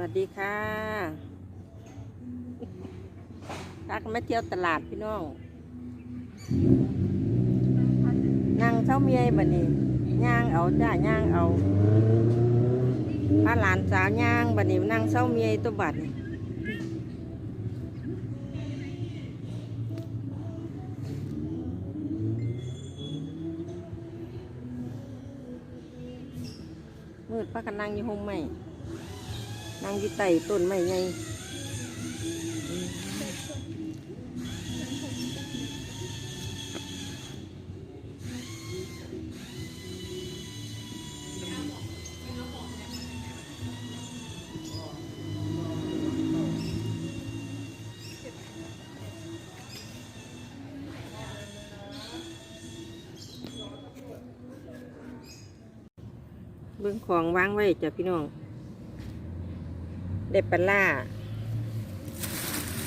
วัสดีค่ะพากมาเที่ยวตลาดพี่น้องนั่งเช้าเมียบันนี้ย่างเอาจ้าย่างเอาพาหลานสาวย่างบันนี้นั่งเช้าเมียตัวบัดนี่มืดพากันนั่งอยู่ห้องไม่ นั่งอยู่ใต้ต้นไม้ใหญ่อืมเบื้องของวางไว้จ้ะพี่น้อง ได้ปลาล่า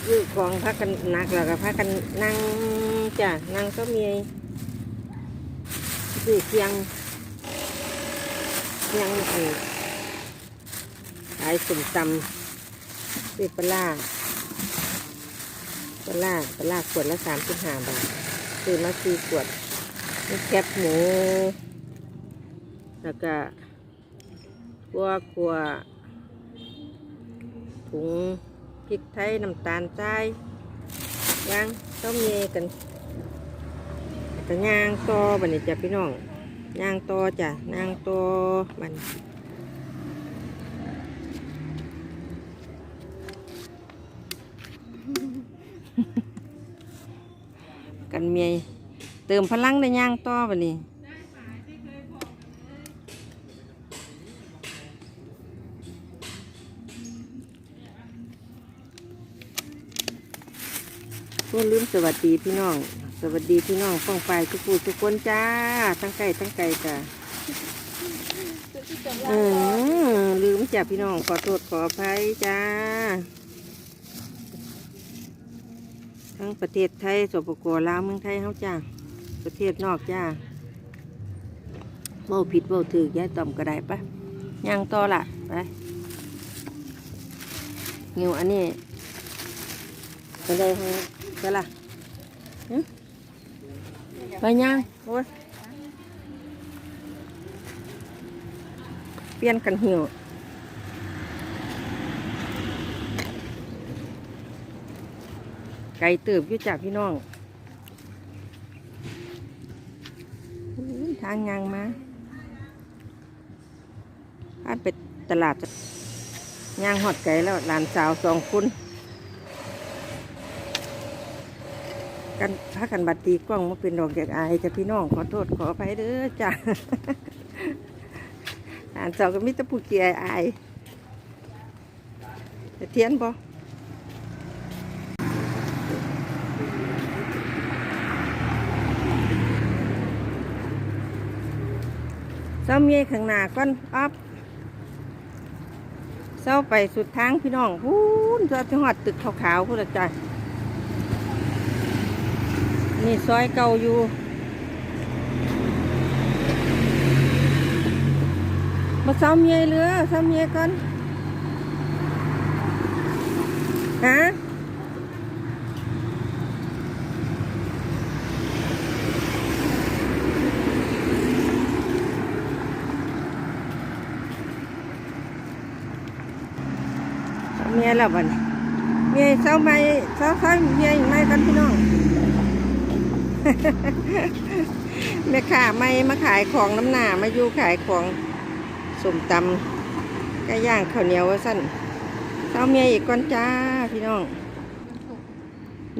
ยืดของพักกันหนักแล้วก็พักกันนั่งจ้ะนั่งก็มียืดเคียงเคียงเออขายสุ่มตำยืดปลาล่าปลาล่าปลาล่าขวดละสามสิบห้าบาทซื้อมาสี่ขวดมีแคบหมูแล้วก็กัวกัว ถุงพริกไทยน้ำตาลทรายย่างต้มเยกันแต่ย่างต่อบันนี้จ้ะพี่น้องย่างต่อจ้ะย่างต่อบันกันเมียเติมพลังในย่างต่อบันนี้ ก็ลืมสวัสดีพี่น้อง สวัสดีพี่น้องฟ้องไปทุกผู้ทุกคนจ้า ทั้งไก่ทั้งไก่จ้าเออลืมจ้ะพี่น้องขอโทษขออภัยจ้า ทั้งประเทศไทยสปปลาวเมืองไทยเขาจ้า ประเทศนอกจ้าเมาผิดเมาถือยายต่อมก็ได้ปะย่างต่อละไปเงี้ยวอันนี้ไปได้ให้ ไปละหึไปย่างโอ้ยเปลี่ยนกันหิวไก่เติบอยู่จากพี่น้องอื้อทางยางมาพาดไปตลาดจ้ะย่างหอดไก่แล้วหลานสาวสองคน กันพากันบัดตีกล้องมาเป็นดอกจากอายจ้ะพี่น้องขอโทษขออภัยเด้อจ้ะอ่านสาก็มิตรผู้เกียอายจะเทียนบ่เศร้าเมียข้างหน้าก่อนอัพเศร้าไปสุดทางพี่น้องพูนเศร้าที่หอดตึกขาวๆพูดละจ้ะ นี่ซอยเก่าอยู่มาซ้อมเมียเรือซ้อมเมียก่อนฮะซ้อมเมียแล้วบันเมียเซ้าไม่เซ้าซ้อมเมียอีกไหมกันพี่น้อง แม่ค้าไม่มาขายของน้ำหนามาอยู่ขายของสมตำไก่ย่างข้าวเหนียวว่าสั้นเช้าเมียอีกก่อนจ้าพี่น้อง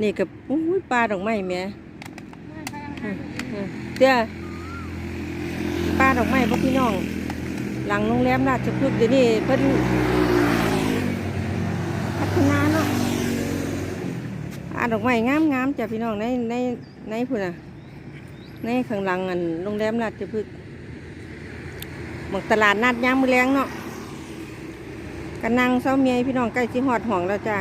นี่กับอุ้ยปลาดอกไม้แม่เจ้าปลาดอกไม้พ่พี่น้อง หลังโรงแรมราชพฤกษ์เดี๋ยวนี้เพิ่นพัฒนาเนาะ ปลาดอกไม้งามๆจ้ะพี่น้องในในในพุ่นน่ะ ในข้างหลังอันโรงแรมราชพฤกษ์หมองตลาดนัดย่ามมือแรงเนาะกันนั่งเศร้าเมียพี่น้องใกล้สิหอดห้องแล้วจ้า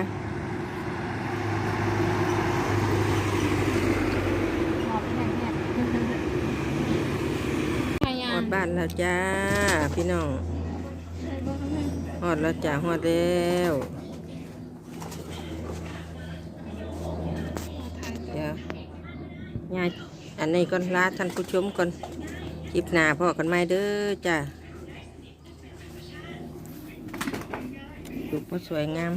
หอดบ้านแล้วจ้า พี่น้องฮอดแล้วจ้าฮอดแล้ว ง่ายอันนี้ก่อนลาท่านผู้ชมก่อนคลิปหน้าพ่อกันไหมเด้อจ้าดูพอสวยงาม